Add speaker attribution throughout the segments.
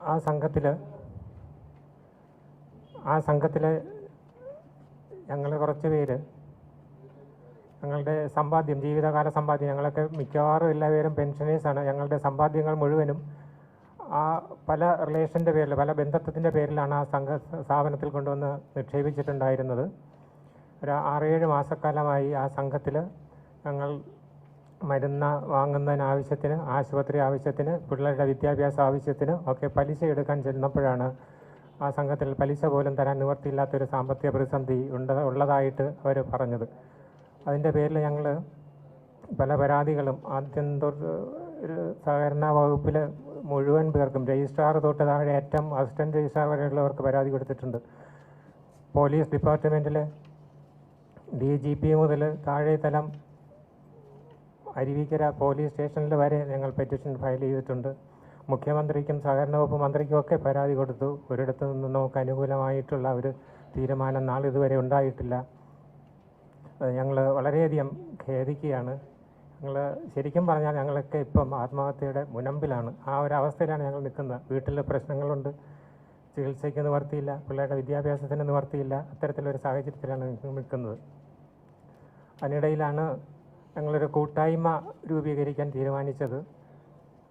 Speaker 1: ആ സംഘത്തിൽ ആ സംഘത്തിൽ ഞങ്ങൾ കുറച്ച് പേര് ഞങ്ങളുടെ സമ്പാദ്യം ജീവിതകാല സമ്പാദ്യം ഞങ്ങളൊക്കെ മിക്കവാറും എല്ലാവരും പെൻഷനേഴ്സാണ് ഞങ്ങളുടെ സമ്പാദ്യങ്ങൾ മുഴുവനും ആ പല റിലേഷന്റെ പേരിൽ പല ബന്ധത്തിന്റെ പേരിലാണ് ആ സംഘ സ്ഥാപനത്തിൽ കൊണ്ടുവന്ന് നിക്ഷേപിച്ചിട്ടുണ്ടായിരുന്നത്. ഒരു ആറേഴ് മാസക്കാലമായി ആ സംഘത്തിൽ ഞങ്ങൾ മരുന്ന് വാങ്ങുന്നതിന് ആവശ്യത്തിന് ആശുപത്രി ആവശ്യത്തിന് പിള്ളേരുടെ വിദ്യാഭ്യാസ ആവശ്യത്തിന് ഒക്കെ പലിശ എടുക്കാൻ ചെന്നപ്പോഴാണ് ആ സംഘത്തിൽ പലിശ പോലും തരാൻ നിവർത്തിയില്ലാത്തൊരു സാമ്പത്തിക പ്രതിസന്ധി ഉണ്ട് ഉള്ളതായിട്ട് അവർ പറഞ്ഞത്. അതിന്റെ പേരിൽ ഞങ്ങൾ പല പരാതികളും ആദ്യം തൊട്ട് സഹകരണ വകുപ്പിൽ മുഴുവൻ പേർക്കും രജിസ്ട്രാർ തൊട്ട് താഴെ ഏറ്റവും അസിസ്റ്റന്റ് രജിസ്ട്രാർ വരെയുള്ളവർക്ക് പരാതി കൊടുത്തിട്ടുണ്ട്. പോലീസ് ഡിപ്പാർട്ട്മെന്റിൽ ഡി ജി പി മുതൽ താഴെ തലം അരുവിക്കര പോലീസ് സ്റ്റേഷനിൽ വരെ ഞങ്ങൾ പെറ്റീഷൻ ഫയൽ ചെയ്തിട്ടുണ്ട്. മുഖ്യമന്ത്രിക്കും സഹകരണ വകുപ്പ് മന്ത്രിക്കും ഒക്കെ പരാതി കൊടുത്തു. ഒരിടത്തു നിന്നും നമുക്ക് അനുകൂലമായിട്ടുള്ള ഒരു തീരുമാനം നാളിതുവരെ ഉണ്ടായിട്ടില്ല. ഞങ്ങൾ വളരെയധികം ഖേദിക്കുകയാണ്. ഞങ്ങൾ ശരിക്കും പറഞ്ഞാൽ ഞങ്ങളൊക്കെ ഇപ്പം ആത്മഹത്യയുടെ മുനമ്പിലാണ്. ആ ഒരു അവസ്ഥയിലാണ് ഞങ്ങൾ നിൽക്കുന്നത്. വീട്ടിൽ പ്രശ്നങ്ങളുണ്ട്. ചികിത്സയ്ക്ക് നിവർത്തിയില്ല. പിള്ളേരുടെ വിദ്യാഭ്യാസത്തിന് നിവർത്തിയില്ല. അത്തരത്തിലൊരു സാഹചര്യത്തിലാണ് നിൽക്കുന്നത്. അതിനിടയിലാണ് ഞങ്ങളൊരു കൂട്ടായ്മ രൂപീകരിക്കാൻ തീരുമാനിച്ചത്.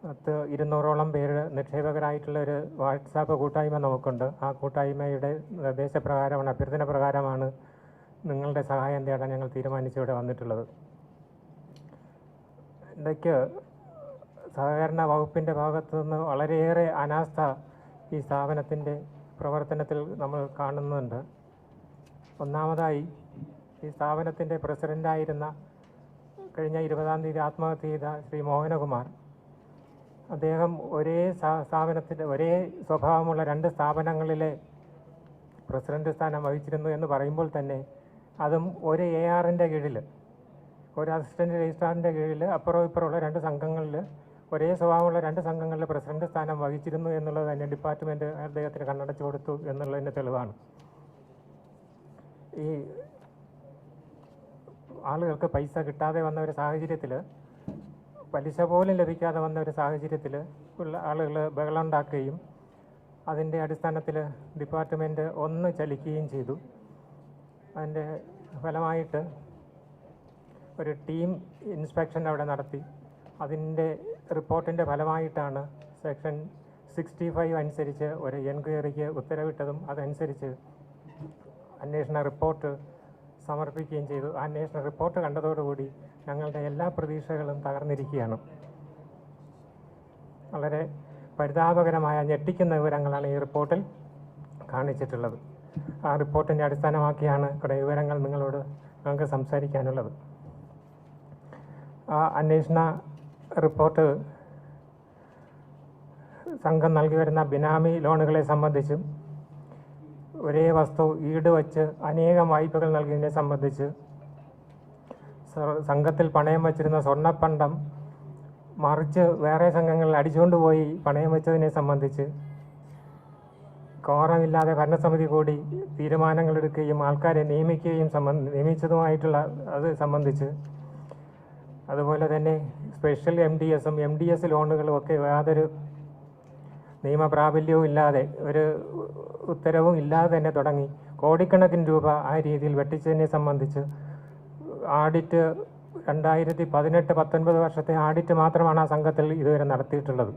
Speaker 1: പത്ത് ഇരുന്നൂറോളം പേര് നിക്ഷേപകരായിട്ടുള്ള ഒരു വാട്സാപ്പ് കൂട്ടായ്മ നമുക്കുണ്ട്. ആ കൂട്ടായ്മയുടെ നിർദ്ദേശപ്രകാരമാണ് അഭ്യർത്ഥന പ്രകാരമാണ് നിങ്ങളുടെ സഹായം തേടാൻ ഞങ്ങൾ തീരുമാനിച്ചിവിടെ വന്നിട്ടുള്ളത്. ഇടയ്ക്ക് സഹകരണ വകുപ്പിന്റെ ഭാഗത്തു നിന്ന് വളരെയേറെ അനാസ്ഥ ഈ സ്ഥാപനത്തിന്റെ പ്രവർത്തനത്തിൽ നമ്മൾ കാണുന്നുണ്ട്. ഒന്നാമതായി ഈ സ്ഥാപനത്തിന്റെ പ്രസിഡന്റായിരുന്ന കഴിഞ്ഞ ഇരുപതാം തീയതി ആത്മഹത്യ ചെയ്ത ശ്രീ മോഹനകുമാർ. അദ്ദേഹം ഒരേ സ്ഥാപനത്തിന്റെ ഒരേ സ്വഭാവമുള്ള രണ്ട് സ്ഥാപനങ്ങളിലെ പ്രസിഡന്റ് സ്ഥാനം വഹിച്ചിരുന്നു എന്ന് പറയുമ്പോൾ തന്നെ അതും ഒരു എ ആറിന്റെ കീഴിൽ ഒരു അസിസ്റ്റന്റ് രജിസ്ട്രാറിന്റെ കീഴിൽ അപ്പുറം ഇപ്പുറമുള്ള രണ്ട് സംഘങ്ങളിൽ ഒരേ സ്വഭാവമുള്ള രണ്ട് സംഘങ്ങളിൽ പ്രസിഡന്റ് സ്ഥാനം വഹിച്ചിരുന്നു എന്നുള്ളത് തന്നെ ഡിപ്പാർട്ട്മെന്റ് അദ്ദേഹത്തിന് കണ്ണടച്ചു കൊടുത്തു എന്നുള്ളതിന്റെ തെളിവാണ്. ഈ ആളുകൾക്ക് പൈസ കിട്ടാതെ വന്ന ഒരു സാഹചര്യത്തിൽ പലിശ പോലും ലഭിക്കാതെ വന്ന ഒരു സാഹചര്യത്തിൽ ഉള്ള ആളുകൾ ബഹളം ഉണ്ടാക്കുകയും അതിന്റെ അടിസ്ഥാനത്തിൽ ഡിപ്പാർട്ട്മെന്റ് ഒന്ന് ചലിക്കുകയും ചെയ്തു. അതിന്റെ ഫലമായിട്ട് ഒരു ടീം ഇൻസ്പെക്ഷൻ അവിടെ നടത്തി. അതിന്റെ റിപ്പോർട്ടിന്റെ ഫലമായിട്ടാണ് സെക്ഷൻ സിക്സ്റ്റി ഫൈവ് അനുസരിച്ച് ഒരു എൻക്വയറിക്ക് ഉത്തരവിട്ടതും അതനുസരിച്ച് അന്വേഷണ റിപ്പോർട്ട് സമർപ്പിക്കുകയും ചെയ്തു. അന്വേഷണ റിപ്പോർട്ട് കണ്ടതോടുകൂടി ഞങ്ങളുടെ എല്ലാ പ്രതീക്ഷകളും തകർന്നിരിക്കുകയാണ്. വളരെ പരിതാപകരമായ ഞെട്ടിക്കുന്ന വിവരങ്ങളാണ് ഈ റിപ്പോർട്ടിൽ കാണിച്ചിട്ടുള്ളത്. ആ റിപ്പോർട്ടിന്റെ അടിസ്ഥാനമാക്കിയാണ് കുറേ വിവരങ്ങൾ നിങ്ങളോട് ഞങ്ങൾക്ക് സംസാരിക്കാനുള്ളത്. ആ അന്വേഷണ റിപ്പോർട്ട് സംഘം നൽകി വരുന്ന ബിനാമി ലോണുകളെ സംബന്ധിച്ചും ഒരേ വസ്തു ഈട് വച്ച് അനേകം വായ്പകൾ നൽകിയതിനെ സംബന്ധിച്ച് സംഘത്തിൽ പണയം വച്ചിരുന്ന സ്വർണപ്പണ്ടം മറിച്ച് വേറെ സംഘങ്ങളിൽ അടിച്ചുകൊണ്ടുപോയി പണയം വെച്ചതിനെ സംബന്ധിച്ച് കോറമില്ലാതെ ഭരണസമിതി കൂടി തീരുമാനങ്ങൾ എടുക്കുകയും ആൾക്കാരെ നിയമിക്കുകയും സംബന്ധ നിയമിച്ചതുമായിട്ടുള്ള അത് സംബന്ധിച്ച് അതുപോലെ തന്നെ സ്പെഷ്യൽ എം ഡി എസും എം ഡി എസ് ലോണുകളും ഒക്കെ യാതൊരു നിയമപ്രാബല്യവും ഇല്ലാതെ ഒരു ഉത്തരവും ഇല്ലാതെ തന്നെ തുടങ്ങി. കോടിക്കണക്കിന് രൂപ ആ രീതിയിൽ വെട്ടിച്ചതിനെ സംബന്ധിച്ച് ആഡിറ്റ് രണ്ടായിരത്തി പതിനെട്ട് പത്തൊൻപത് വർഷത്തെ ആഡിറ്റ് മാത്രമാണ് ആ സംഘത്തിൽ ഇതുവരെ നടത്തിയിട്ടുള്ളത്.